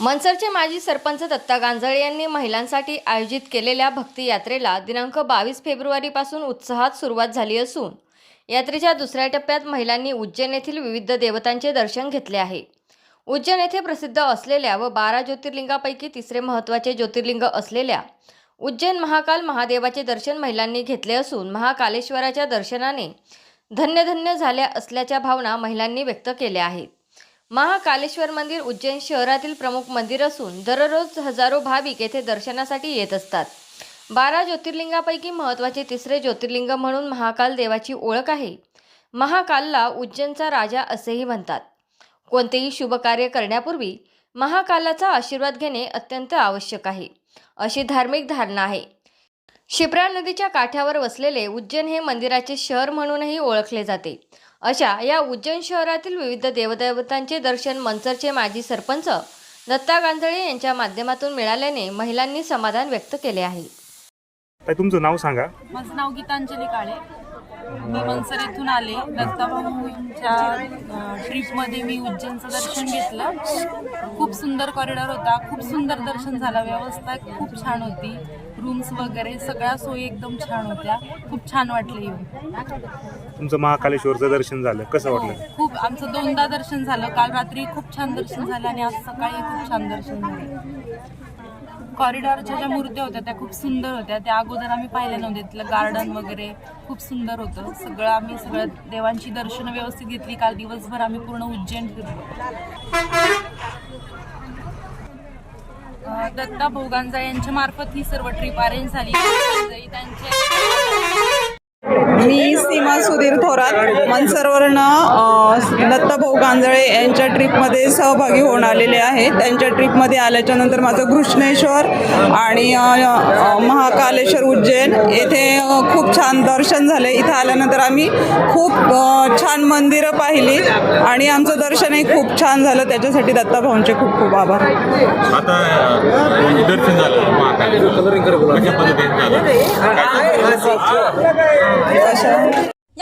मनसरचे माजी सरपंच दत्ता गांजळे यांनी महिलांसाठी आयोजित केलेल्या भक्ती यात्रेला दिनांक बावीस फेब्रुवारीपासून उत्साहात सुरुवात झाली असून यात्रेच्या दुसऱ्या टप्प्यात महिलांनी उज्जैन येथील विविध देवतांचे दर्शन घेतले आहे. उज्जैन येथे प्रसिद्ध असलेल्या व बारा ज्योतिर्लिंगापैकी तिसरे महत्त्वाचे ज्योतिर्लिंग असलेल्या उज्जैन महाकाल महादेवाचे दर्शन महिलांनी घेतले असून महाकालेश्वराच्या दर्शनाने धन्यधन्य झाल्या असल्याच्या भावना महिलांनी व्यक्त केल्या आहेत. महाकालेश्वर मंदिर उज्जैन शहरातील प्रमुख मंदिर असून दररोज हजारो भाविक येथे दर्शनासाठी येत असतात. बारा ज्योतिर्लिंगापैकी महत्त्वाचे तिसरे ज्योतिर्लिंग म्हणून महाकाल देवाची ओळख आहे. महाकालला उज्जैनचा राजा असेही म्हणतात. कोणतेही शुभ कार्य करण्यापूर्वी महाकालाचा आशीर्वाद घेणे अत्यंत आवश्यक आहे. अशी धार्मिक धारणा आहे. शिप्रा नदीच्या काठावर वसलेले उज्जैन हे मंदिराचे शहर म्हणूनही ओळखले जाते. अशा या उज्जैन शहरातील विविध देवदेवतांचे दर्शन मनसरचे माजी सरपंच दत्ता गांजळे यांच्या माध्यमातून मिळाल्याने महिलांनी समाधान व्यक्त केले आहे. तुमचं नाव सांगा. माझं नाव गीतांजली काळे. मी मनसर येथून आले. दत्ताभाऊंच्या ट्रिपमध्ये मी उज्जैनचं दर्शन घेतलं. खूप सुंदर कॉरिडॉर होता. खूप सुंदर दर्शन झालं. व्यवस्था खूप छान होती. रूम्स वगैरे सगळ्या सोयी एकदम छान होत्या. खूप छान वाटलं येऊन. तुमचं महाकालेश्वरचं दर्शन झालं. कसं हो, वाटलं खूप आमचं दोनदा दर्शन झालं. काल रात्री खूप छान दर्शन झालं आणि आज सकाळी खूप छान दर्शन झालं. कॉरिडॉरच्या ज्या मूर्त्या होत्या त्या खूप सुंदर होत्या. त्या अगोदर आम्ही पाहिल्या नव्हत्या. तिथलं गार्डन वगैरे खूप सुंदर होतं. सगळं आम्ही सगळं देवांची दर्शनं व्यवस्थित घेतली. काल दिवसभर आम्ही पूर्ण उज्जैन फिरलो. दत्ता भोगांजा यांच्या मार्फत ही सर्व ट्रिप अरेंज झाली. त्यांचे मी सुधीर थोरात मनसरवरनं दत्तभाऊ गांजळे यांच्या ट्रिपमध्ये सहभागी होऊन आलेले आहे त्यांच्या ट्रिपमध्ये आल्याच्यानंतर माझं घृष्णेश्वर आणि महाकालेश्वर उज्जैन येथे खूप छान दर्शन झाले. इथं आल्यानंतर आम्ही खूप छान मंदिरं पाहिली आणि आमचं दर्शनही खूप छान झालं. त्याच्यासाठी दत्ताभाऊंचे खूप खूप आभार. आता दर्शन झालं कशा?